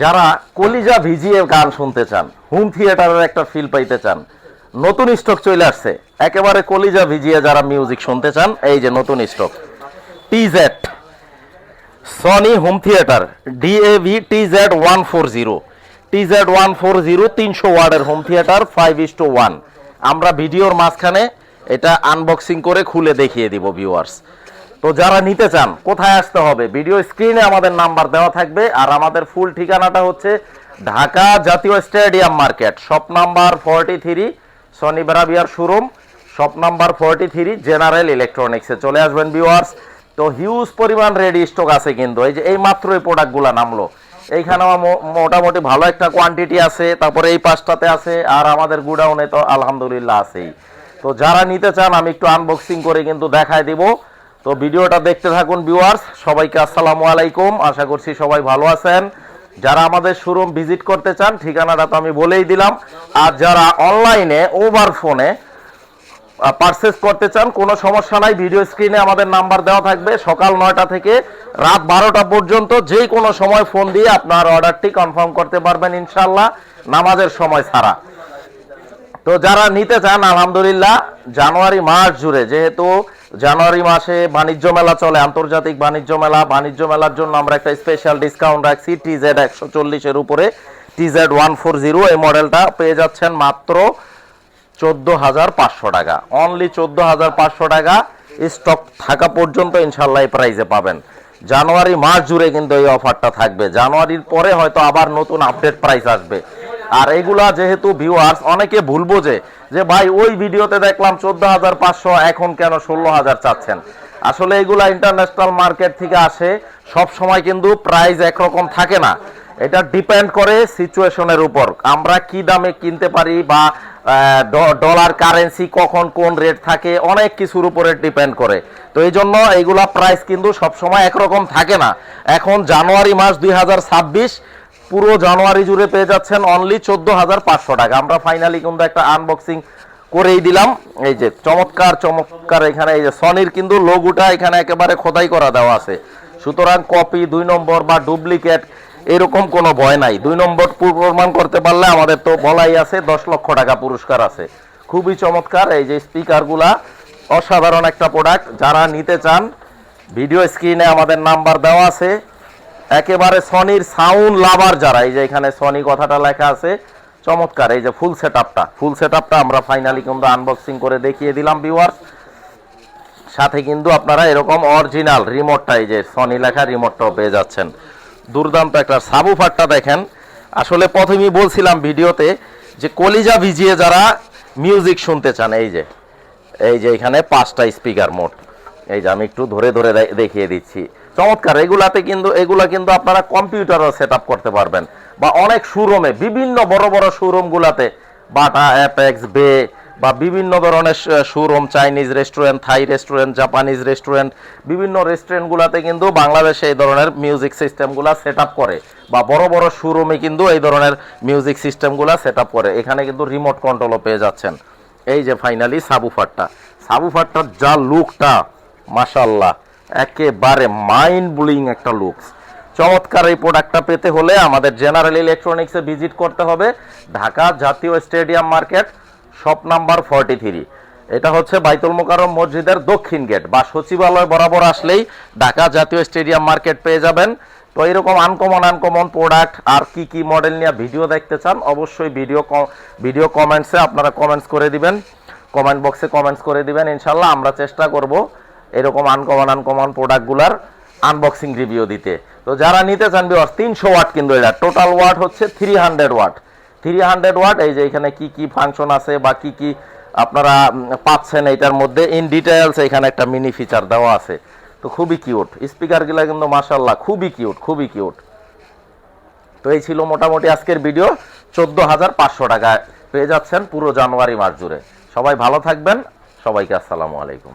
যারা কলিজা ভিজিয়ে গান শুনতে চান, হোম থিয়েটারের একটা ফিল পাইতে চান, নতুন স্টক চলে আসছে। একেবারে কলিজা ভিজিয়ে যারা মিউজিক শুনতে চান, এই যে নতুন stock TZ Sony home theatre DAV TZ one four zero TZ one four zero তিনশো ওয়ার্ডের home theatre five is to one আমরা ভিডিওর মাঝখানে এটা আনবক্সিং করে খুলে দেখিয়ে দিব ভিউয়ার্স তো যারা নিতে চান, কোথায় আসতে হবে? ভিডিও স্ক্রিনে আমাদের নাম্বার দেওয়া থাকবে, আর আমাদের ফুল ঠিকানাটা হচ্ছে ঢাকা জাতীয় stadium market, shop number forty three Sony বেরাবিয়ার showroom, shop number forty three general ইলেকট্রনিক্সে চলে আসবেন ভিউয়ার্স তো হিউজ পরিমাণ রেডি স্টক আছে কিন্তু, এই যে এই মাত্র এই প্রোডাক্টগুলো নামলো। এইখানে আমার মোটামুটি ভালো একটা কোয়ান্টিটি আছে, তারপরে এই পাঁচটাতে আছে, আর আমাদের গুডাউনে তো আলহামদুলিল্লাহ আছেই। তো যারা নিতে চান, আমি একটু আনবক্সিং করে কিন্তু দেখায় দিব। তো ভিডিওটা দেখতে থাকুন ভিউয়ার্স সবাইকে আসসালামু আলাইকুম। আশা করছি সবাই ভালো আছেন। যারা আমাদের শোরুম ভিজিট করতে চান, ঠিকানাটা তো আমি বলেই দিলাম। আর যারা অনলাইনে ওভার ফোনে পারচেস করতে চান, কোনো সমস্যা নাই। ভিডিও স্ক্রিনে আমাদের নাম্বার দেওয়া থাকবে। সকাল নয়টা থেকে রাত বারোটা পর্যন্ত যে কোনো সময় ফোন দিয়ে আপনার অর্ডারটি কনফার্ম করতে পারবেন ইনশাল্লাহ নামাজের সময় ছাড়া। তো যারা নিতে চান, আলহামদুলিল্লাহ, জানুয়ারি মাস জুড়ে, যেহেতু জানুয়ারি মাসে বাণিজ্য মেলা চলে, আন্তর্জাতিক বাণিজ্য মেলা, বাণিজ্য মেলার জন্য আমরা একটা স্পেশাল ডিসকাউন্ট রাখছি টিজেড একশো চল্লিশের উপরে টিজেড ওয়ান ফোর জিরো, এই মডেলটা পেয়ে যাচ্ছেন মাত্র চোদ্দ হাজার পাঁচশো টাকা। অনলি চোদ্দ হাজার পাঁচশো টাকা স্টক থাকা পর্যন্ত ইনশাল্লাহ এই প্রাইসে পাবেন। জানুয়ারি মাস জুড়ে কিন্তু এই অফারটা থাকবে। জানুয়ারির পরে হয়তো আবার নতুন আপডেট প্রাইস আসবে। আর এগুলা যেহেতু ভিউয়ার্স অনেকে ভুল বোঝে যে ভাই ওই ভিডিওতে দেখলাম চোদ্দ হাজার পাঁচশো, এখন কেন ষোলো হাজার চাচ্ছেন? আসলে এগুলা ইন্টারন্যাশনাল মার্কেট থেকে আসে, সব সময় কিন্তু প্রাইস একরকম থাকে না। এটা ডিপেন্ড করে সিচুয়েশনের উপর। আমরা কি দামে কিনতে পারি বা ডলার কারেন্সি কখন কোন রেট থাকে, অনেক কিছুর উপরে ডিপেন্ড করে। তো এই জন্য এইগুলা প্রাইস কিন্তু সবসময় একরকম থাকে না। এখন জানুয়ারি মাস দুই হাজার ছাব্বিশ পুরো জানুয়ারি জুড়ে পেয়ে যাচ্ছেন অনলি চোদ্দ হাজার পাঁচশো টাকা। আমরা ফাইনালি কিন্তু একটা আনবক্সিং করেই দিলাম। এই যে চমৎকার চমৎকার এখানে এই যে সনির কিন্তু লোগোটা এখানে একেবারে খোদাই করা দেওয়া আছে। সুতরাং কপি দুই নম্বর বা ডুপ্লিকেট এরকম কোনো ভয় নাই। দুই নম্বর প্রমাণ করতে পারলে আমাদের তো বলাই আছে, দশ লক্ষ টাকা পুরস্কার আছে। খুবই চমৎকার, এই যে স্পিকারগুলা অসাধারণ একটা প্রোডাক্ট যারা নিতে চান ভিডিও স্ক্রিনে আমাদের নাম্বার দেওয়া আছে। একেবারে সনির সাউন্ড লাভার যারা, এই যে এখানে সনি কথাটা লেখা আছে, চমৎকার, এই যে ফুল সেটআপটা ফুল সেটআপটা আমরা ফাইনালি কিন্তু আনবক্সিং করে দেখিয়ে দিলাম ভিউয়ার্স সাথে কিন্তু আপনারা এরকম অরিজিনাল রিমোটটা এই যে সনি লেখা রিমোটটাও পেয়ে যাচ্ছেন। দুর্দান্ত একটা সাবুফারটা দেখেন। আসলে প্রথমেই বলছিলাম ভিডিওতে যে কলিজা ভিজিয়ে যারা মিউজিক শুনতে চান, এই যে এই যে এখানে পাঁচটা স্পিকার মোট এই যে আমি একটু ধরে ধরে দেখিয়ে দিচ্ছি। চমৎকার, এগুলাতে কিন্তু, এগুলা কিন্তু আপনারা কম্পিউটারও সেট করতে পারবেন। বা অনেক শোরুমে বিভিন্ন বড় বড় শোরুম গুলাতে বাটা অ্যাপেক্স বে বা বিভিন্ন ধরনের showroom Chinese restaurant Thai restaurant Japanese restaurant বিভিন্ন রেস্টুরেন্টগুলোতে কিন্তু বাংলাদেশে এই ধরনের মিউজিক সিস্টেমগুলো সেট করে। বা বড় বড় শোরুমে কিন্তু এই ধরনের মিউজিক সিস্টেমগুলো সেট করে। এখানে কিন্তু রিমোট কন্ট্রোলও পেয়ে যাচ্ছেন। এই যে ফাইনালি সাবুফারটা সাবুফারটার যা লুকটা মাশাল্লাহ একেবারে মাইন্ড ব্লোয়িং একটা লুকস চমৎকার এই প্রোডাক্টটা পেতে হলে আমাদের জেনারেল ইলেকট্রনিক্সে ভিজিট করতে হবে। ঢাকা জাতীয় stadium market shop number forty three এটা হচ্ছে বাইতুল মোকাররম মসজিদের দক্ষিণ গেট বা সচিবালয় বরাবর আসলেই ঢাকা জাতীয় স্টেডিয়াম মার্কেট পেয়ে যাবেন। তো এরকম আনকমন আনকমন প্রোডাক্ট আর কি কি মডেল নিয়ে ভিডিও দেখতে চান, অবশ্যই ভিডিও ভিডিও কমেন্টসে আপনারা কমেন্টস করে দিবেন। কমেন্ট বক্সে কমেন্টস করে দিবেন। ইনশাল্লাহ আমরা চেষ্টা করব এরকম আনকমন আনকমন প্রোডাক্টগুলার আনবক্সিং রিভিউ দিতে। তো যারা নিতে চান বিওয়ার্স তিনশো ওয়াট কিন্তু এটা। টোটাল ওয়াট হচ্ছে three hundred watt three hundred watt এই যে এখানে কি কি ফাংশন আছে বা কি কি আপনারা পাচ্ছেন এইটার মধ্যে ইন ডিটেলস এখানে একটা মিনি ফিচার দেওয়া আছে। তো খুবই কিউট স্পিকারগুলো কিন্তু মাশাল্লাহ খুবই কিউট খুবই কিউট তো এই ছিল মোটামুটি আজকের ভিডিও চোদ্দ হাজার পাঁচশো টাকা পেয়ে যাচ্ছেন পুরো জানুয়ারি মাস জুড়ে। সবাই ভালো থাকবেন। সবাইকে আসসালামু আলাইকুম।